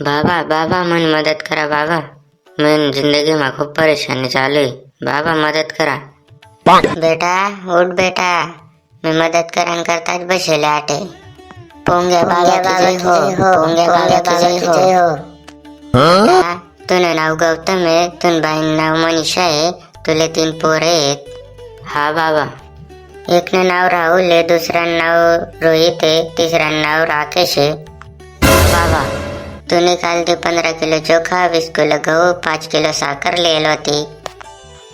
बाबा बाबा मन मदत करा बाबा. मन जिंदगीમાં खूप परेशानी चालू आहे बाबा मदत करा. बेटा उठ बेटा. मी मदत करान करताच बसेले आटे. पोंगे जय हो. हो. तुझं नाव गौतम आहे तुझ बाईन नाव मनीषा आहे तुले तीन पोरे आहेत. हा बाबा. एक नाव राहुल आहे दुसरं नाव रोहित आहे तिसरं नाव राकेश आहे बाबा. तूने काल ते पंधरा किलो चोखा वीस किलो गहू पाच किलो साखर लिहिली होती.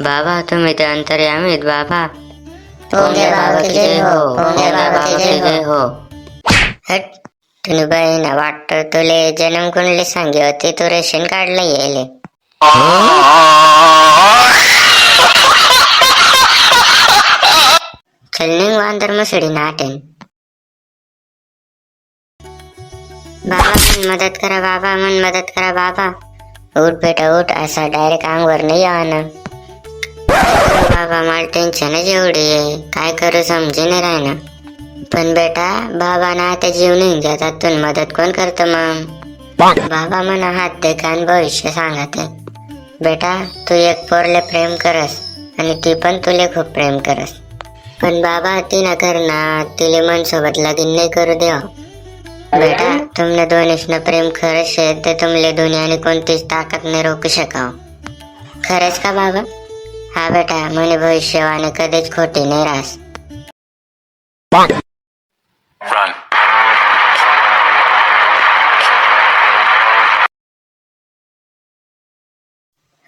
बाबा तुम्ही ते अंतर्यामी आहेत बाबा पोंगे बाबा की जय हो. पोंगे बाबा की जय हो. हट. तुने बहीण वाटतं तुले जन्म कुणले सांगे होते? तू रेशन कार्डला येले चलनिंग वांदर मसडी नाटेन मन मदत करा बाबा मन मदत करा बाबा. उठ बेटा उठ. असा डायरेक्ट अंगवर नाही यावं बाबा मला टेन्शनच एवढी आहे. काय करू समजे नाही राहिना. पण बेटा बाबा ना आता जीव नाही जातात मदत कोण करतं मग? बाबा म्हणा हात दे कान भविष्य सांगत. बेटा तू एक पोरले प्रेम करस आणि ती पण तुले खूप प्रेम करस. पण बाबा ती ना करणार. तिले मन सोबत लगीन नाही करू देव बेटा तुमने दोनीशनं प्रेम खरंच शे ते तुमले दुनियाने कोणतीच ताकद नाही रोखू शकाव. खरंच का बाबा? हा बेटा म्हणे भविष्यवाणी कधीच खोटी नाही रास Run.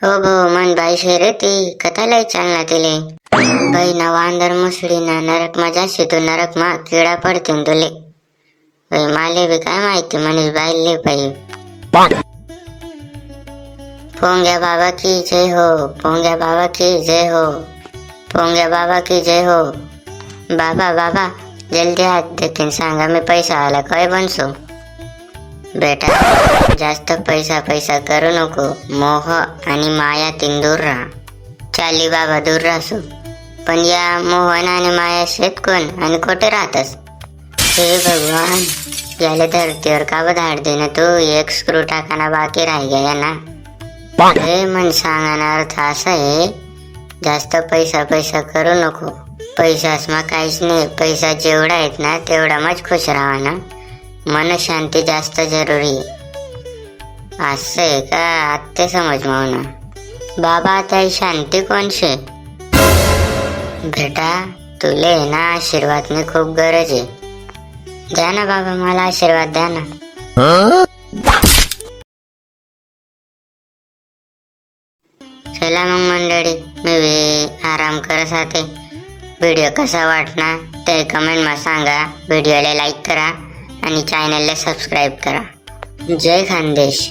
हो भो मन बाई शेरे ती कथालाय चालना तिले. बाई ना वांदर मुसडी ना नरक मा जाशी तू नरक मा किडा पडतीन तुले. बाई माले बी काय माहिती मनीष बाईले बाई. पोंग्या बाबा की जय हो पोंग्या बाबा की जय हो पोंग्या बाबा की जय हो. बाबा बाबा जल्दी हात देखील सांगा मी पैसा आला काय बनसो? बेटा जास्त पैसा पैसा करू नको मोह आणि माया तीन दूर राहा. चाली बाबा दूर राहसो. पण या मोहन आणि माया शेत कोण आणि कुठे राहतस? हे भगवान याला धरतीवर का धाड दे ना तू? एक स्क्रू टाकाना बाकी राही गया ना? हे मन अर्थ असा आहे. जास्त पैसा पैसा करू नको. पैसासमा काहीच नाही. पैसा जेवढा आहेत ना तेवढा मच खुश राहा ना. मन शांती जास्त जरुरी आहे. असं आहे का? आत्ते समज ना बाबा आता ही शांती कोणशी? बेटा तुले ना आशीर्वादने खूप गरज आहे. द्या ना बाबा मला आशीर्वाद द्या ना. चला मग मंडळी मी बी आराम करत राहते व्हिडिओ कसा वाटणार ते कमेंटमध्ये सांगा. व्हिडिओला लाईक करा आणि चॅनलला सबस्क्राईब करा. जय खानदेश.